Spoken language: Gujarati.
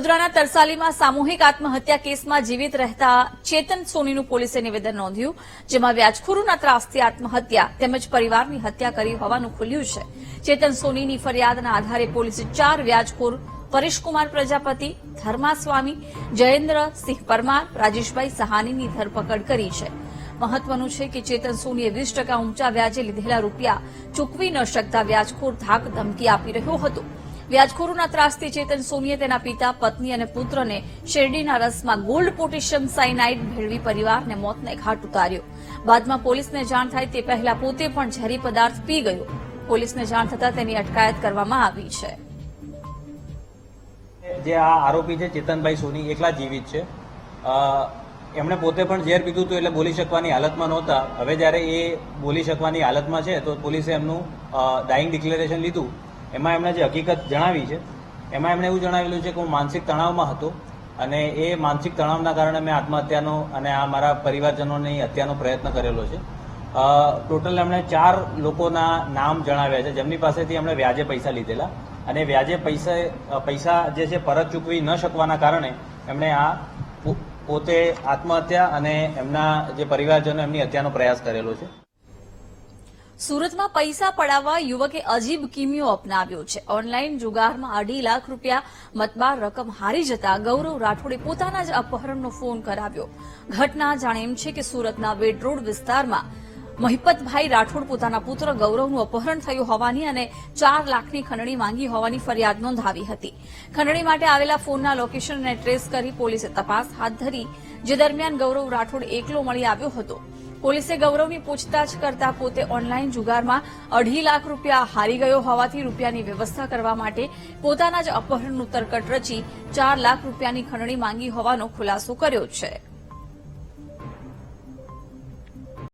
વડોદરાના તરસાલીમાં સામૂહિક આત્મહત્યા કેસમાં જીવિત રહેતા ચેતન સોનીનું પોલીસે નિવેદન નોંધ્યું, જેમાં વ્યાજખોરોના ત્રાસથી આત્મહત્યા તેમજ પરિવારની હત્યા કરી હોવાનું ખુલ્યું છે. ચેતન સોનીની ફરિયાદના આધારે પોલીસે ચાર વ્યાજખોર, પરેશકુમાર પ્રજાપતિ, ધર્માસ્વામી, જયેન્દ્ર સિંહ પરમાર, રાજેશભાઈ સહાનીની ધરપકડ કરી છે. મહત્વનું છે કે ચેતન સોનીએ વીસ ટકા ઊંચા વ્યાજે લીધેલા રૂપિયા ચૂકવી ન શકતા વ્યાજખોર ધાક ધમકી આપી રહ્યો હતો. વ્યાજખોરોના ત્રાસથી ચેતન સોનીએ તેના પિતા, પત્ની અને પુત્રને શેરડીના રસમાં ગોલ્ડ પોટેશિયમ સાયનાઇડ ભેળવી પરિવારને મોતને ઘાટ ઉતાર્યો. બાદમાં પોલીસને જાણ થાય તે પહેલા પોતે પણ ઝેરી પદાર્થ પી ગયો. પોલીસને જાણ થતાં તેની અટકાયત કરવામાં આવી છે. જે આ આરોપી છે, ચેતનભાઈ સોની, એકલા જીવિત છે. એમણે પોતે પણ ઝેર પીધું હતું એટલે બોલી શકવાની હાલતમાં નહોતા. હવે જ્યારે એ બોલી શકવાની હાલતમાં છે, તો પોલીસે એમનું ડાઇંગ ડિક્લેરેશન લીધું. એમાં એમણે જે હકીકત જણાવી છે, એમાં એમણે એવું જણાવેલું છે કે હું માનસિક તણાવમાં હતો અને એ માનસિક તણાવના કારણે મેં આત્મહત્યાનો અને આ મારા પરિવારજનોની હત્યાનો પ્રયત્ન કરેલો છે. ટોટલ એમણે ચાર લોકોના નામ જણાવ્યા છે, જેમની પાસેથી એમણે વ્યાજે પૈસા લીધેલા અને વ્યાજે પૈસા પૈસા જે છે પરત ચૂકવી ન શકવાના કારણે એમણે આ પોતે આત્મહત્યા અને એમના જે પરિવારજનો એમની હત્યાનો પ્રયાસ કરેલો છે. સુરતમાં પૈસા પડાવવા યુવકે અજીબ કિમિયો અપનાવ્યો છે. ઓનલાઈન જુગારમાં અઢી લાખ રૂપિયા મતબાર રકમ હારી જતા ગૌરવ રાઠોડે પોતાના જ અપહરણનો ફોન કરાવ્યો. ઘટના જાણે એમ છે કે સુરતના વેડ રોડ વિસ્તારમાં મહિપતભાઈ રાઠોડ પોતાના પુત્ર ગૌરવનું અપહરણ થયું હોવાની અને ચાર લાખની ખંડણી માંગી હોવાની ફરિયાદ નોંધાવી હતી. ખંડણી માટે આવેલા ફોનના લોકેશનને ટ્રેસ કરી પોલીસે તપાસ હાથ ધરી, જે દરમિયાન ગૌરવ રાઠોડ એકલો મળી આવ્યો હતો. પોલીસે ગૌરવની પૂછતાછ કરતા પોતે ઓનલાઈન જુગારમાં અઢી લાખ રૂપિયા હારી ગયો હોવાથી રૂપિયાની વ્યવસ્થા કરવા માટે પોતાના જ અપહરણનું તરકટ રચી ચાર લાખ રૂપિયાની ખંડણી માંગી હોવાનો ખુલાસો કર્યો છે.